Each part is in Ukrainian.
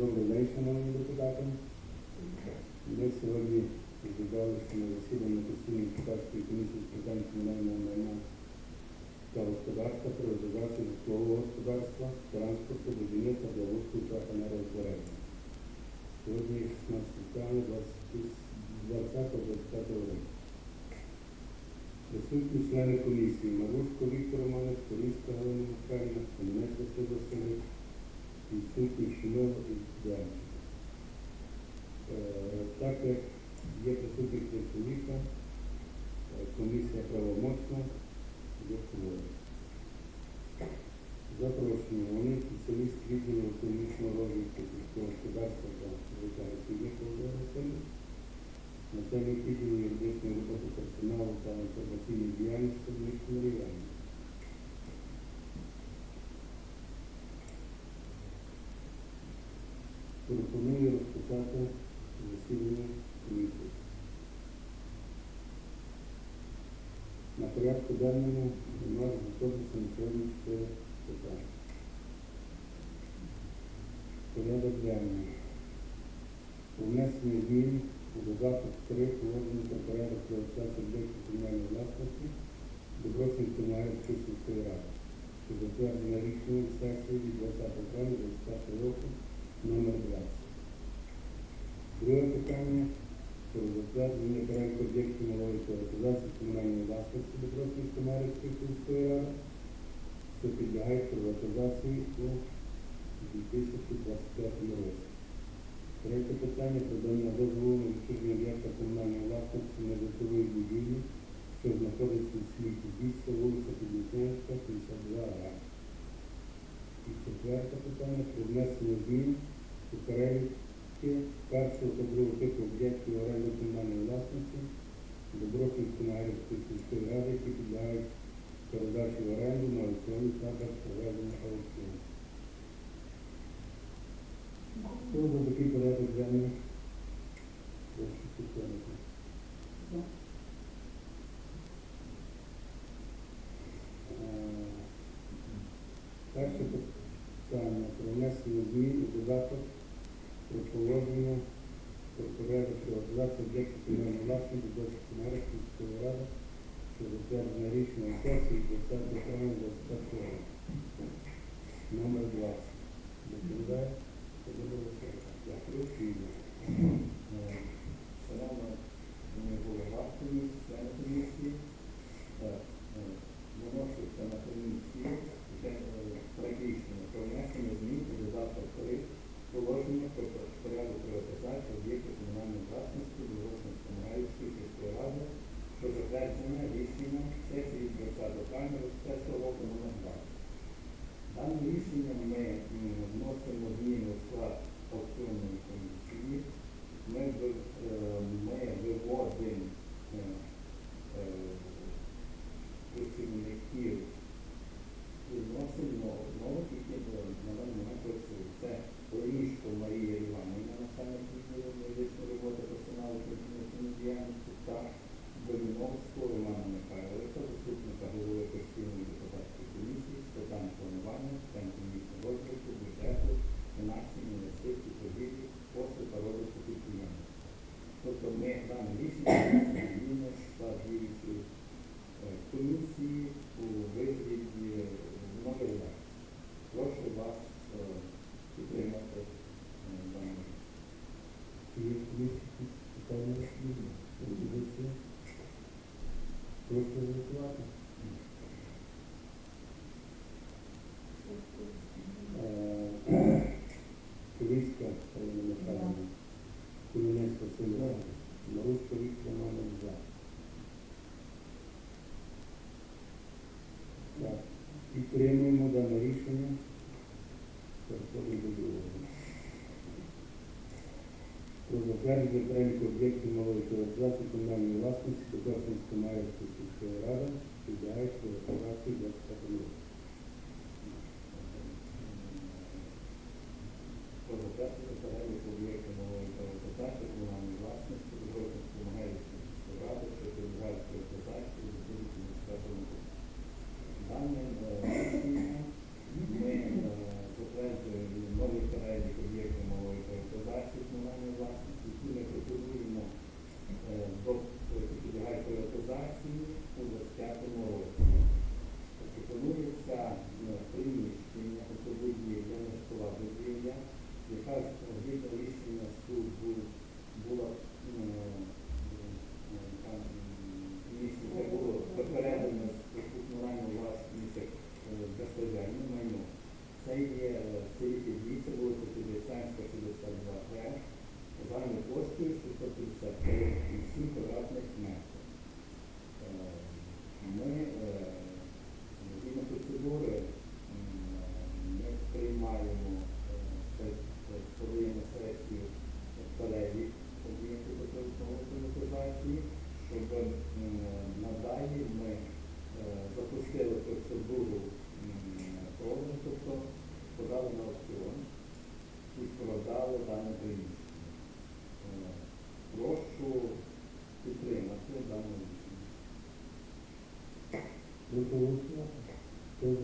Добрий день, шановні депутати. Ми сьогодні зібралися на засіданні постійної депутатської комісії з питань комунального майна та господарства, приватизації житлового господарства, транспорту, будівництва, благоустрою та енергозбереження. Сьогодні 16 травня 20-25 року. Присутні члени комісії Марушко Віктор Романович, Корівська Галина Михайлівна, Кам'янець Василь І Дянчик. Е, Так як є присутні три чоловіка, е, комісія правомочна, є кворум. Запрошені вони спеціаліст відділу економічного розвитку сільського господарства та життя Росії Володимир Васильович, начальник відділу юридичної роботи персоналу та інформаційної діяльності Дмитро Іванович. На телефонира разпочата засилени комисии. На порядку данному у нас готовы санкционные суда. Порядок данных. Внесены изменения у додаток 3 положенный порядок реализации объекта коммунальной властности Добросинкомаревской сельской рады. Предотвержена решение сессии 20 года 20 року номер 20. Друге питання про затвердження переліку об'єктів малої приватизації комунальної власності Добросинської Магарської сільської ради, що підлягають приватизації у 2025 році. Третє питання про дання дозволу на відчуження об'єкта комунальної власності на житлової будівлі, що знаходиться у селі Підвісся, вулиця Підліснянська, 52А. І четверте питання про внесення змін у переліки першого та другого типу об'єктів оренди комунальної власності Добросинської Нагарівської сільської ради, які підлягають передачі в оренду на аукціоні та без проведення аукціону. Це був такий порядок для Прошу підтримати. Е, Перше питання про внесення змін у додаток про положення порядок приватизації об'єктів комунальної власності до Комарської сільської ради, що затверджено рішення сесії 20 травня 20 року. Номер 20. Доповідає Володимир Васильович. Дякую. Шановна голова комісії, так, е, виноситься на комісію вже, е, проект рішення про внесення змін у додаток 3 положення про порядок приватизації об'єктів комунальної власності Волошинської Мараївської сільської ради, що затверджено рішенням сесії 20 травня 21 року номер 2. Даним рішенням ми м, вносимо зміни у склад аукціонної комісії. Ми, ви- е, ми виводимо е, е, працівників і вносимо знову тільки е, на даний момент працює. Це Лорішко Марія Іванівна, начальник відділу медичної роботи персоналу працівників діяльності та Беліновського Романа Михайловича, заступника голови постійної депутатської комісії з питань планування, з питань комісії розвитку, бюджету, фінансів, інвестицій, торгівлі, послуг та розвитку підприємництва. Тобто ми даним рішенням зміни склад діючої е, комісії у вигляді е, нової редакції. Прошу вас е, підтримати е, дане рішення. Голосувати. Е, Київська Ірина Михайлівна, Кулінець Василь Іванович, Марушко Віктор Романович за. Так, підтримуємо дане рішення. Про затвердження переліку об'єктів малої приватизації комунальної власності до Корсунської Мар'ївської сільської ради, підлягають приватизації до року. Про затвердження переліку об'єктів нової приватизації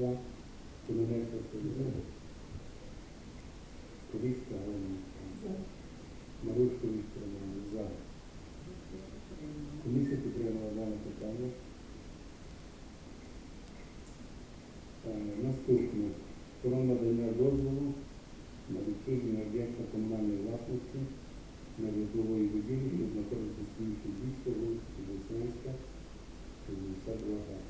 Sacra que non è consolidata. Туристка Галина Марушку відправляли за. Комісія підтримала дане питання. Е, наступне. Про надання дозволу на відчуження об'єкта комунальної власності на відбової будівлі, що знаходиться в місті Бійська, вулиці Босенська, 62.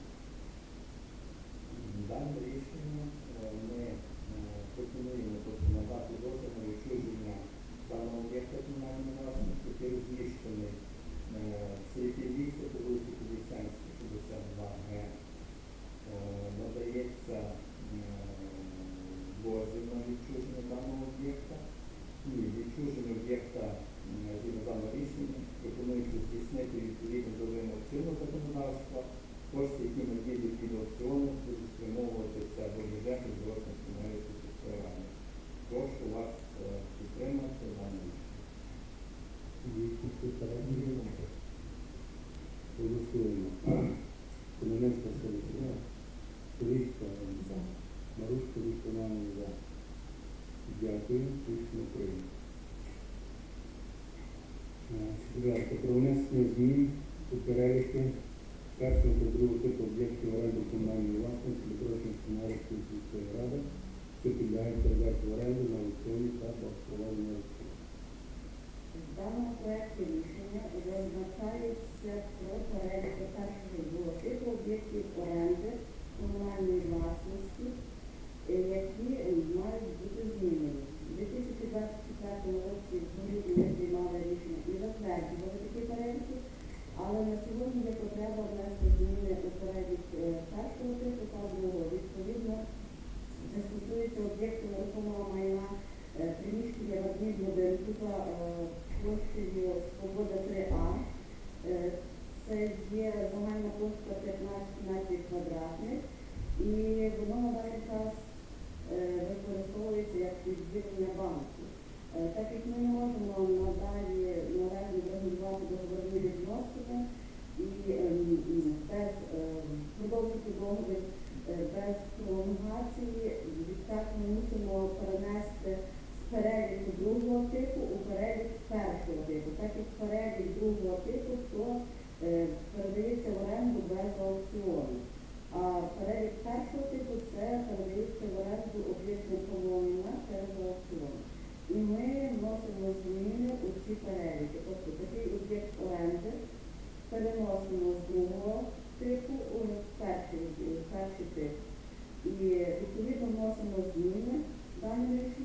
241. Голосуємо. Комуненська Соліда. Турійська за. Марушка Вікторовна за. Дякую. Рішення прийнято. Четверте. Про внесення змін у переліку першого та другого типу об'єктів оренди комунальної власності Дмитровської Комунальної сільської ради, в даному проєкті рішення зазначається про перелік першого блоку об'єктів оренди комунальної влади. vida nossa novinha, dá-me neste